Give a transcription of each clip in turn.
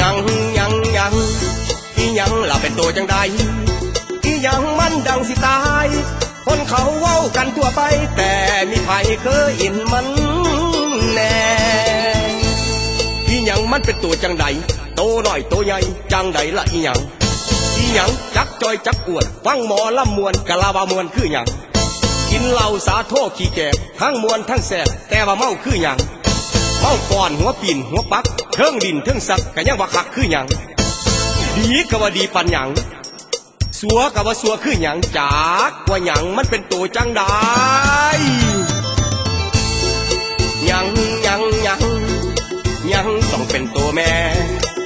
ยังยังยังอียังล่ะเป็นตัวจังใดอียังมันดังสิตาย คนเขาเว้ากันทั่วไป แต่มีไผเคยอินมันแน่อียังมันเป็นตัวจังใดโตหน่อยโตใหญ่จังใดละอียังอียังจักจอยจักอวดฟังหมอลำมวนกะลาวามวนคือหยังกินเหล้าสาโทขี้แก่ทั้งมวนทั้งแสบแต่ว่าเมาคือหยังเมาก่อนหัวปิ่นหัวปัก เทิงดินเทิงสักกะยังว่าคักคือหยังดีกะว่าดีปันหยังสัวกะว่าสัวคือหยังจากว่าหยังมันเป็นตัวจังใดหยังหยังหยังหยังต้องเป็นตัวแม่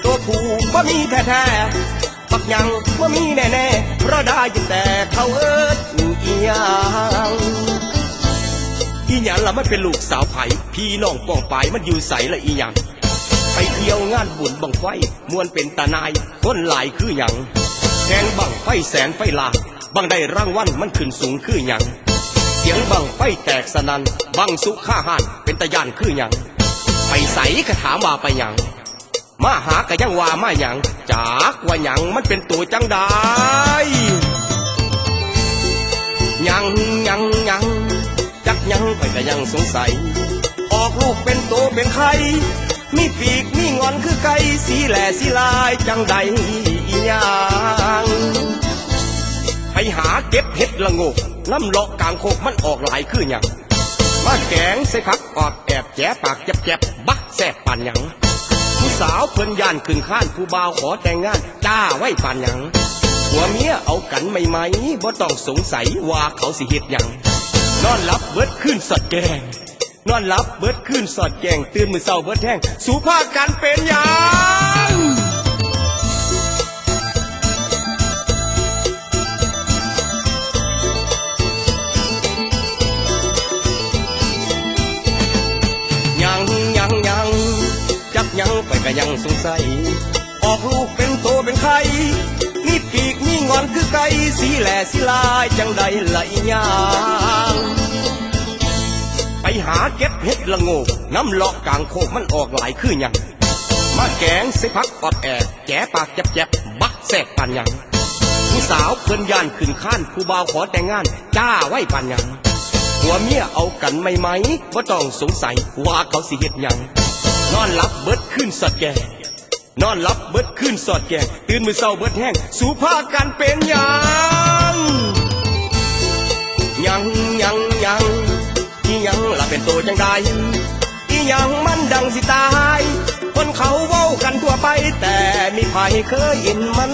ตัวผู้ว่ามีแท้ๆปักหยังว่ามีแน่ๆเพราะได้ยินแต่เขาเอิดอีหยังอีหยังละมันเป็นลูกสาวไผ่พี่น้องป้องปายมันอยู่ใสละอีหยัง เที่ยวงานบุญบังไฟมวนเป็นตานายคนหลายคือหยังแทงบังไฟแสนไฟลาบังได้รางวัลมันขึ้นสูงคือหยังเสียงบังไฟแตกสนันบังสุข้าหานเป็นตะยานคือหยังไปใสกระถามว่าไปหยังมาหากะยังว่ามาหยังจากว่าหยังมันเป็นตัวจังได้หยังหยังหยังจักยังไปก็ยังสงสัย ออกลูกเป็นโตเป็นไข่ มีปีกมีงอนคือไก่สีแหล่สีลายจังใดอีหยังไปหาเก็บเห็ดละโงกน้ำเลาะกลางโคกมันออกหลายคือหยังมาแกงใส่ผักออดแอบแจปากเจ็บเจ็บๆบักแสบปานหยังผู้สาวเพิ่นย่านขึ้นข้านผู้บ่าวขอแต่งงาน จ้าไว้ปานหยังหัวเมียเอากันไม่ไหมบ่ต้องสงสัยว่าเขาสิเฮ็ดหยังนอนหลับเบิดขึ้นสอดแกง นอนหลับเบิดขึ้นสอดแกงตื่นมือเศร้าเบิดแห้งสู่ภาคกันเป็นยังยังยังยังจักยังไปก็ยังสงสัย ออกลูกเป็นโตเป็นไข่มีปีกมีงอนคือไก่สีแหล่สีลายจังใดละอีหยัง หาเก็บเห็ดละโงก น้ำเลาะกลางโคกมันออกหลายคือหยังมาแกงส่พักออดแอบแกะปากเจ็บเจ็บๆบักแสบปานหยัง ผู้สาวเพิ่นย่านขึ้นข้านผู้บ่าวขอแต่งงาน จ้าไว้ปานหยังหัวเมียเอากันไม่ไหมว่าต้องสงสัยว่าเขาสิเฮ็ดหยัง นอนหลับเบิดขึ้นสอดแกงนอนหลับเบิดขึ้นสอดแกงตื่นมือเศร้าเบิดแห้งสู่ภากันเป็นหยังยังยัง ยังละเป็นตัวจังใดอีหยังมันดังสิตาย คนเขาเว้ากันทั่วไป แต่มีไผเคยเห็นมัน